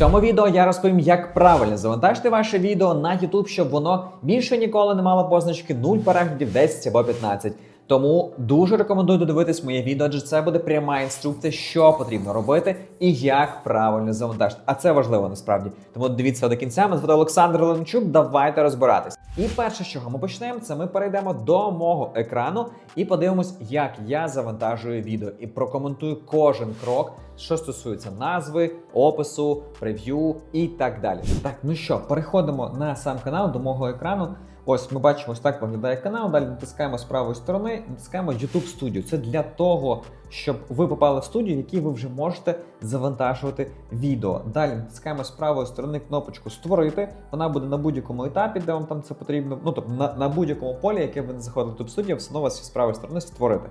цьому відео я розповім, як правильно завантажити ваше відео на YouTube, щоб воно більше ніколи не мало позначки 0 переглядів, 10 або 15. Тому дуже рекомендую додивитись моє відео, адже це буде пряма інструкція, що потрібно робити і як правильно завантажити. А це важливо насправді. Тому дивіться до кінця. Мене звати Олександр Ленчук. Давайте розбиратись. І перше, з чого ми почнемо, це ми перейдемо до мого екрану і подивимось, як я завантажую відео, і прокоментую кожен крок, що стосується назви, опису, прев'ю і так далі. Так, ну що, переходимо на сам канал до мого екрану. Ось ми бачимо, ось так виглядає канал. Далі натискаємо з правої сторони, натискаємо YouTube Studio. Це для того, щоб ви попали в студію, в якій ви вже можете завантажувати відео. Далі натискаємо з правої сторони кнопочку Створити. Вона буде на будь-якому етапі, де вам там це потрібно. Ну тобто на, на будь-якому полі, яке ви не заходили в Studio, все одно вас з правої сторони створити.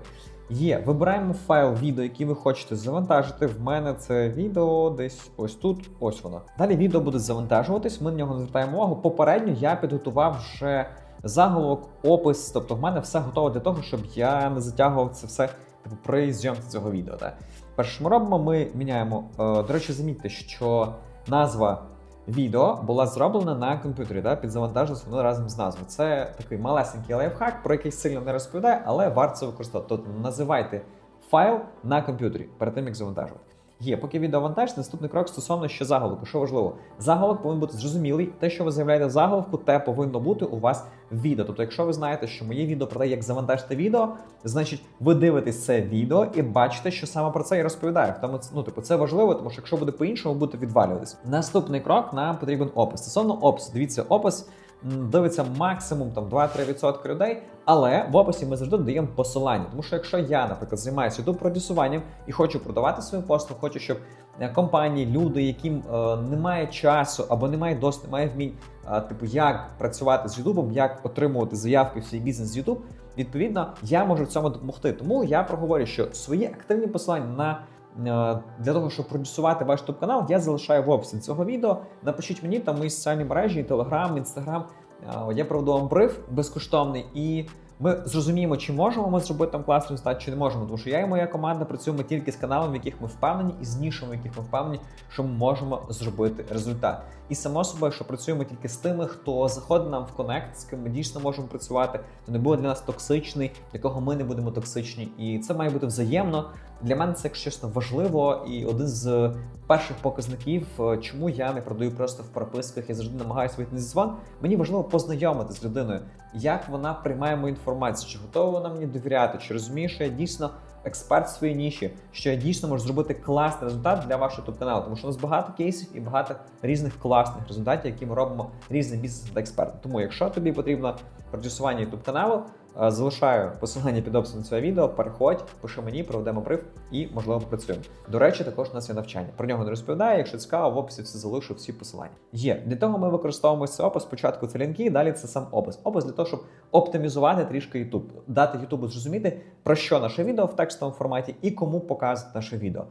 Є, вибираємо файл відео, який ви хочете завантажити. В мене це відео десь ось тут, ось воно. Далі відео буде завантажуватись. Ми на нього не звертаємо увагу. Попередньо я підготував вже заголовок, опис. Тобто, в мене все готово для того, щоб я не затягував це все типу, зйомці цього відео. Так? Перше, що ми робимо, ми міняємо. е, До речі, замітьте, що назва відео була зроблена на комп'ютері, Під підзавантажилась воно разом з назвою. Це такий малесенький лайфхак, про який сильно не розповідає, але варто використовувати. Тобто називайте файл на комп'ютері перед тим, як завантажувати. Є, поки відео вантаж, наступний крок стосовно ще заголовку. Що важливо, заголовок повинен бути зрозумілий. Те, що ви заявляєте в заголовку, те повинно бути у вас відео. Тобто, якщо ви знаєте, що моє відео про те, як завантажити відео, значить ви дивитесь це відео і бачите, що саме про це я розповідаю. Тому ну, типу, це важливо, тому що якщо буде по-іншому, ви будете відвалюватись. Наступний крок нам потрібен опис. Стосовно опису, дивіться, опис дивиться максимум там 2-3% людей, але в описі ми завжди додаємо посилання. Тому що якщо я, наприклад, займаюся youtube продюсуванням і хочу продавати свою послугу, хочу, щоб е, компанії, люди, яким е, немає часу або немає досвіду, немає вмінь, е, типу, як працювати з Ютубом, як отримувати заявки в свій бізнес з YouTube, відповідно, я можу в цьому допомогти. Тому я проговорю, що свої активні посилання на для того, щоб продюсувати ваш YouTube канал, я залишаю в описі цього відео. Напишіть мені там мої соціальні мережі, Instagram. Е, Я проведу вам бриф безкоштовний, і ми зрозуміємо, чи можемо ми зробити там класний результат, чи не можемо. Тому що я і моя команда працюємо тільки з каналами, в яких ми впевнені, і з нішами, в яких ми впевнені, що ми можемо зробити результат. І само собою, що працюємо тільки з тими, хто заходить нам в конект, з ким ми дійсно можемо працювати, то не буде для нас токсичний, для кого ми не будемо токсичні. І це має бути взаємно. Для мене це, якщо чесно, важливо і один з перших показників, е, чому я не продаю просто в прописках і завжди намагаюся вийти на зізвон. Мені важливо познайомити з людиною, як вона приймає мою інформацію, чи готова вона мені довіряти, чи розуміє, що я дійсно експерт в своїй ніші, що я дійсно можу зробити класний результат для вашого youtube каналу, тому що у нас багато кейсів і багато різних класних результатів, які ми робимо різним бізнесом та експертам. Тому, якщо тобі потрібно продюсування youtube каналу, залишаю посилання під описом це відео. Переходь, пиши мені, проведемо бриф і можливо попрацюємо. До речі, також у нас є навчання. Про нього не розповідаю. Якщо цікаво, в описі все залишу всі посилання. Є для того, ми використовуємо цей опис. Спочатку це лінки, далі це сам опис. Опис для того, щоб оптимізувати трішки YouTube, дати YouTube зрозуміти про що наше відео в текстовому форматі і кому показувати наше відео.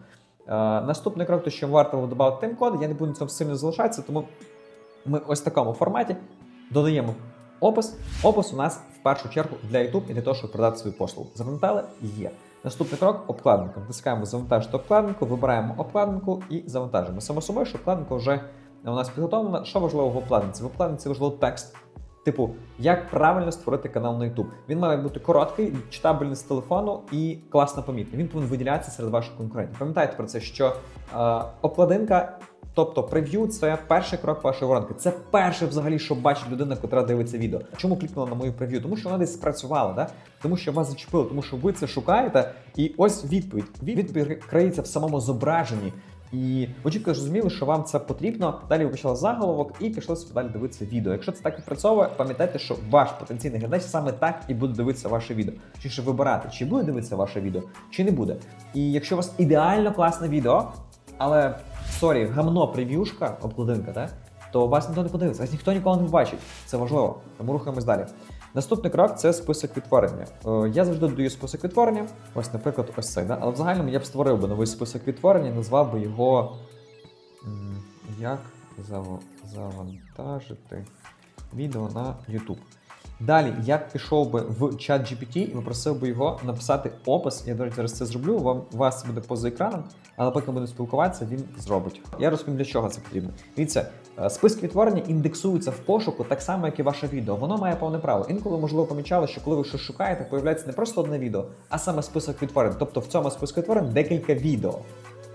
Е, наступний крок, то що варто додати тайм-код, я не буду цьому сильно залишатися, тому ми ось в такому форматі додаємо опис. Опис у нас в першу чергу для YouTube і для того, щоб продати свою послугу. Завантали? Є. Наступний крок обкладинка. Натискаємо завантажити обкладинку, вибираємо обкладинку і завантажимо. Само собою, що обкладинка вже у нас підготовлена. Що важливо в обкладинці? В обкладинці важливо текст. Типу, як правильно створити канал на YouTube. Він має бути короткий, читабельний з телефону і класно помітний. Він повинен виділятися серед ваших конкурентів. Пам'ятайте про це, що е, обкладинка, тобто прев'ю, це перший крок вашої воронки. Це перше, взагалі, що бачить людина, яка дивиться відео. Чому клікнула на мою прев'ю? Тому що вона десь спрацювала, да? тому що вас зачепило, тому що ви це шукаєте, і ось відповідь. Відповідь криється в самому зображенні. І чітко зрозуміли, що вам це потрібно. Далі ви почали заголовок і пішли собі далі дивитися відео. Якщо це так відпрацьовує, пам'ятайте, що ваш потенційний глядач саме так і буде дивитися ваше відео. Чи ще вибирати, чи буде дивитися ваше відео, чи не буде. І якщо у вас ідеально класне відео, але сорі, гамно прев'юшка, обкладинка, так? то вас ніхто не подивиться, вас ніхто ніколи не побачить. Це важливо. Тому рухаємось далі. Наступний крок це список відтворення. Е, Я завжди додаю список відтворення. Ось, наприклад, ось цей. Да? Але в загальному я б створив би новий список відтворення, назвав би його як завантажити відео на YouTube. Далі я пішов би в чат GPT і попросив би його написати опис. Я, до речі, зараз це зроблю. Вам вас буде поза екраном, але поки будемо спілкуватися, він зробить. Я розповім, для чого це потрібно. Дивіться, е, списки відтворення індексуються в пошуку так само, як і ваше відео. Воно має повне право. Інколи, можливо, помічали, що коли ви щось шукаєте, появляється не просто одне відео, а саме список відтворень. Тобто в цьому списку відтворень декілька відео.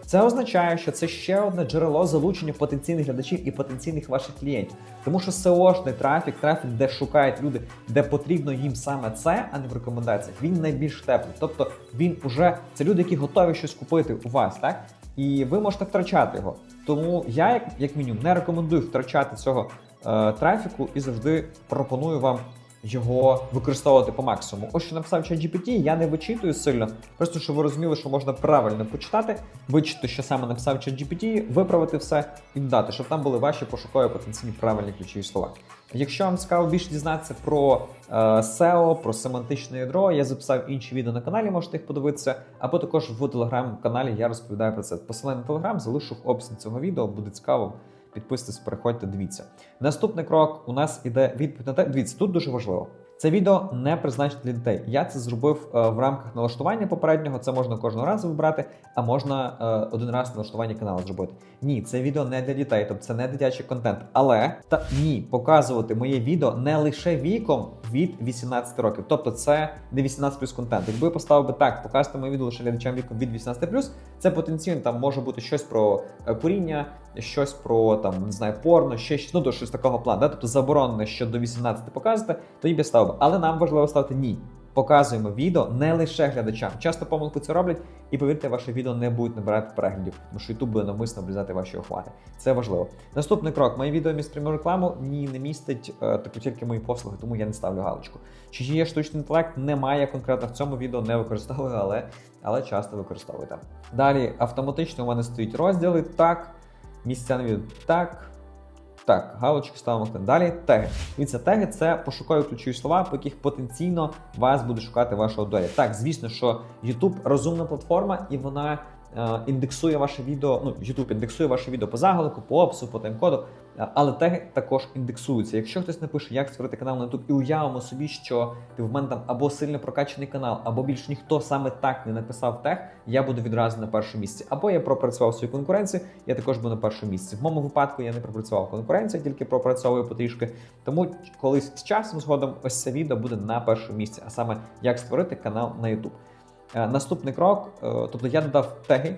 Це означає, що це ще одне джерело залучення потенційних глядачів і потенційних ваших клієнтів. Тому що SEO-шний трафік, трафік, де шукають люди, де потрібно їм саме це, а не в рекомендаціях, він найбільш теплий. Тобто він уже це люди, які готові щось купити у вас, так? І ви можете втрачати його. Тому я, як, мінімум, не рекомендую втрачати цього е, трафіку і завжди пропоную вам його використовувати по максимуму. Ось що написав ChatGPT, я не вичитую сильно, просто щоб ви розуміли, що можна правильно почитати, вичити, що саме написав ChatGPT, виправити все і додати, щоб там були ваші пошукові потенційні правильні ключові слова. Якщо вам цікаво більше дізнатися про е, SEO, про семантичне ядро, я записав інші відео на каналі, можете їх подивитися, або також в телеграм-каналі я розповідаю про це. Посилання на телеграм залишу в описі цього відео, буде цікаво. Підписуйтесь, переходьте, дивіться. Наступний крок у нас іде відповідь на те. Дивіться, тут дуже важливо. Це відео не призначено для дітей. Я це зробив е, в рамках налаштування попереднього. Це можна кожного разу вибрати, а можна е, один раз налаштування каналу зробити. Ні, це відео не для дітей, тобто це не дитячий контент. Але та ні, показувати моє відео не лише віком від 18 років. Тобто це не 18 плюс контент. Якби я поставив би так, показати моє відео лише глядачам віком від 18 плюс, це потенційно там може бути щось про е, куріння, щось про там не знаю, порно, ще ну до щось такого плану. Да? Тобто заборонено, що до 18 показувати, тоді б я ставив. Але нам важливо ставити ні. Показуємо відео не лише глядачам. Часто помилку це роблять, і повірте, ваше відео не будуть набирати переглядів, тому що YouTube буде навмисно обрізати ваші охвати. Це важливо. Наступний крок: моє відео містить рекламу ні, не містить е, таку тільки мої послуги, тому я не ставлю галочку. Чи є штучний інтелект? Немає конкретно в цьому відео, не використовую, але, але часто використовуйте. Далі автоматично у мене стоїть розділи так, місця на так. Так, галочки ставимо далі. Теги. Дивіться, теги це пошукові ключові слова, по яких потенційно вас буде шукати ваша аудиторія. Так, звісно, що YouTube розумна платформа, і вона індексує ваше відео. Ну, YouTube індексує ваше відео по заголовку, по опису, по тайм-коду. Е, Але теги також індексуються. Якщо хтось напише, як створити канал на YouTube, і уявимо собі, що ти в мене там або сильно прокачаний канал, або більш ніхто саме так не написав тег, я буду відразу на першому місці. Або я пропрацював свою конкуренцію, я також буду на першому місці. В моєму випадку я не пропрацював конкуренцію, тільки пропрацьовую потрішки. Тому колись з часом згодом ось це відео буде на першому місці, а саме як створити канал на YouTube. Е, Наступний крок, е, тобто я додав теги,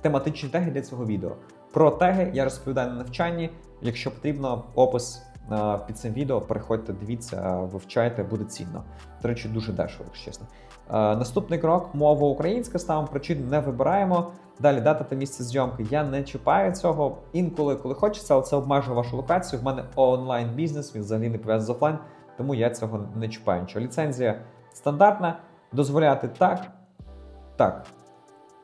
тематичні теги для цього відео. Про теги я розповідаю на навчанні. Якщо потрібно, опис е, під цим відео, переходьте, дивіться, вивчайте, буде цінно. До речі, дуже дешево, якщо чесно. Наступний крок мова українська ставимо причину не вибираємо. Далі дата та місце зйомки. Я не чіпаю цього. Інколи, коли хочеться, але це обмежує вашу локацію. В мене онлайн бізнес, він взагалі не пов'язаний з офлайн, тому я цього не чіпаю. Нічого. Ліцензія стандартна. Дозволяти так, так.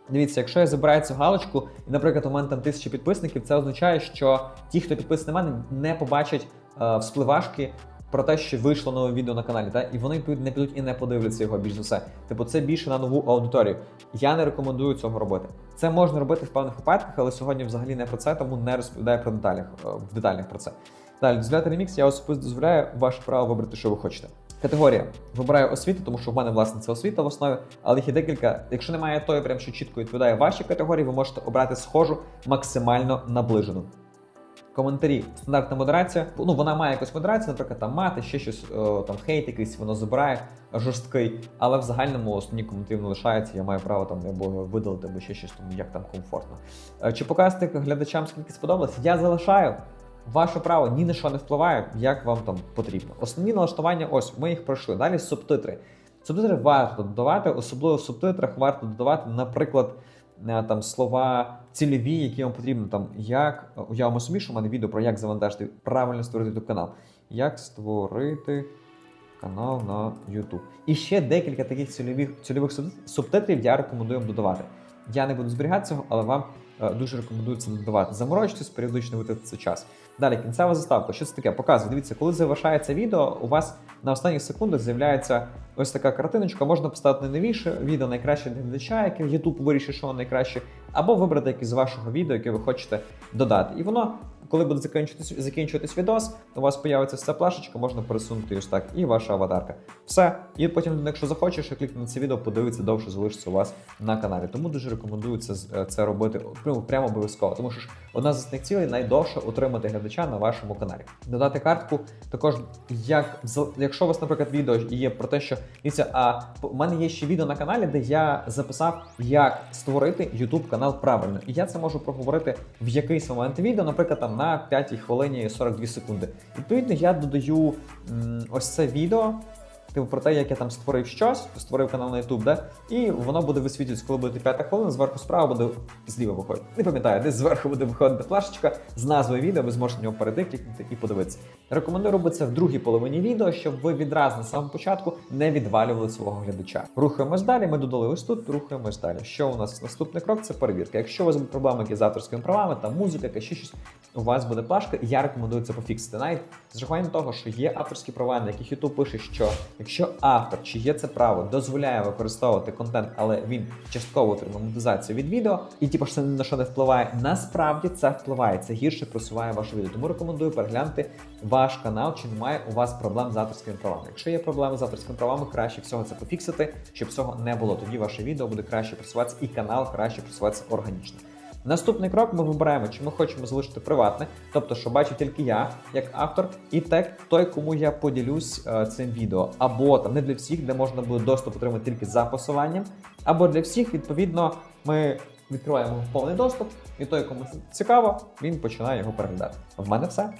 Дивіться, якщо я забираю цю галочку, і, наприклад, у мене там тисяча підписників, це означає, що ті, хто підписаний на мене, не побачать е, вспливашки про те, що вийшло нове відео на каналі, та? і вони не підуть і не подивляться його більш за все. Типу, це більше на нову аудиторію. Я не рекомендую цього робити. Це можна робити в певних випадках, але сьогодні взагалі не про це, тому не розповідаю про деталях е, в деталях про це. Далі, дозволяти ремікс, я особисто дозволяю ваше право вибрати, що ви хочете. Категорія. Вибираю освіту, тому що в мене власне це освіта в основі, але їх є декілька. Якщо немає тої, прям що чітко відповідає вашій категорії, ви можете обрати схожу максимально наближену. Коментарі, стандартна модерація. Ну, вона має якусь модерацію, наприклад, там мати, ще щось, о, там хейт якийсь, воно забирає жорсткий, але в загальному основні коментарі не лишаються, я маю право там або видалити, або ще щось, тому як там комфортно. Е, Чи показати глядачам, скільки сподобалось? Я залишаю. Ваше право ні на що не впливає, як вам там потрібно. Основні налаштування, ось ми їх пройшли. Далі субтитри. Субтитри варто додавати, особливо в субтитрах варто додавати, наприклад, е, там слова цільові, які вам потрібно. Там як уявимо собі, що в мене відео про як завантажити правильно створити YouTube канал. Як створити канал на YouTube. І ще декілька таких цільових, цільових субтитрів я рекомендую вам додавати. Я не буду зберігати цього, але вам е, дуже рекомендується надавати. Заморочитись, періодично витратити час. Далі кінцева заставка. Що це таке? Показую. Дивіться, коли завершається відео, у вас на останніх секундах з'являється ось така картиночка. Можна поставити найновіше відео найкраще для глядача, яке YouTube вирішить, що воно найкраще, або вибрати якесь з вашого відео, яке ви хочете додати. І воно коли буде закінчуватись, закінчуватись відос, у вас появиться ця плашечка, можна пересунути ось так, і ваша аватарка. Все. І потім, якщо захочеш, клікни на це відео, подивитися, довше залишиться у вас на каналі. Тому дуже рекомендую це, е, це робити прямо, прямо обов'язково. Тому що ж одна з основних цілей найдовше утримати глядача на вашому каналі. Додати картку також, як якщо у вас, наприклад, відео є про те, що дивіться, а у мене є ще відео на каналі, де я записав, як створити YouTube канал правильно. І я це можу проговорити в якийсь момент відео, наприклад, там на 5 хвилині 42 секунди. Відповідно, я додаю ось це відео. Типу про те, як я там створив щось, створив канал на YouTube, да? і воно буде висвітлюватися, коли буде п'ята хвилина, зверху справа буде зліва виходить. Не пам'ятаю, десь зверху буде виходити плашечка з назвою відео, ви зможете на нього перейти, клікнути і подивитися. Рекомендую робити це в другій половині відео, щоб ви відразу на самому початку не відвалювали свого глядача. Рухаємось далі. Ми додали ось тут, рухаємось далі. Що у нас наступний крок? Це перевірка. Якщо у вас будуть проблеми які з авторськими правами, там музика, яка ще щось, у вас буде плашка, я рекомендую це пофіксити. Навіть з рахуванням того, що є авторські права, на яких YouTube пише, що якщо автор чи є це право дозволяє використовувати контент, але він частково отримує монетизацію від відео, і типу що це на що не впливає. Насправді це впливає, це гірше просуває ваше відео. Тому рекомендую переглянути ваш канал, чи немає у вас проблем з авторськими правами. Якщо є проблеми з авторськими правами, краще всього це пофіксити, щоб цього не було. Тоді ваше відео буде краще просуватися і канал краще просуватися органічно. Наступний крок ми вибираємо, чи ми хочемо залишити приватне, тобто, що бачу тільки я, як автор, і тег той, кому я поділюсь е, цим відео, або там не для всіх, де можна буде доступ отримати тільки за посиланням, або для всіх, відповідно, ми відкриваємо повний доступ, і той, кому цікаво, він починає його переглядати. В мене все.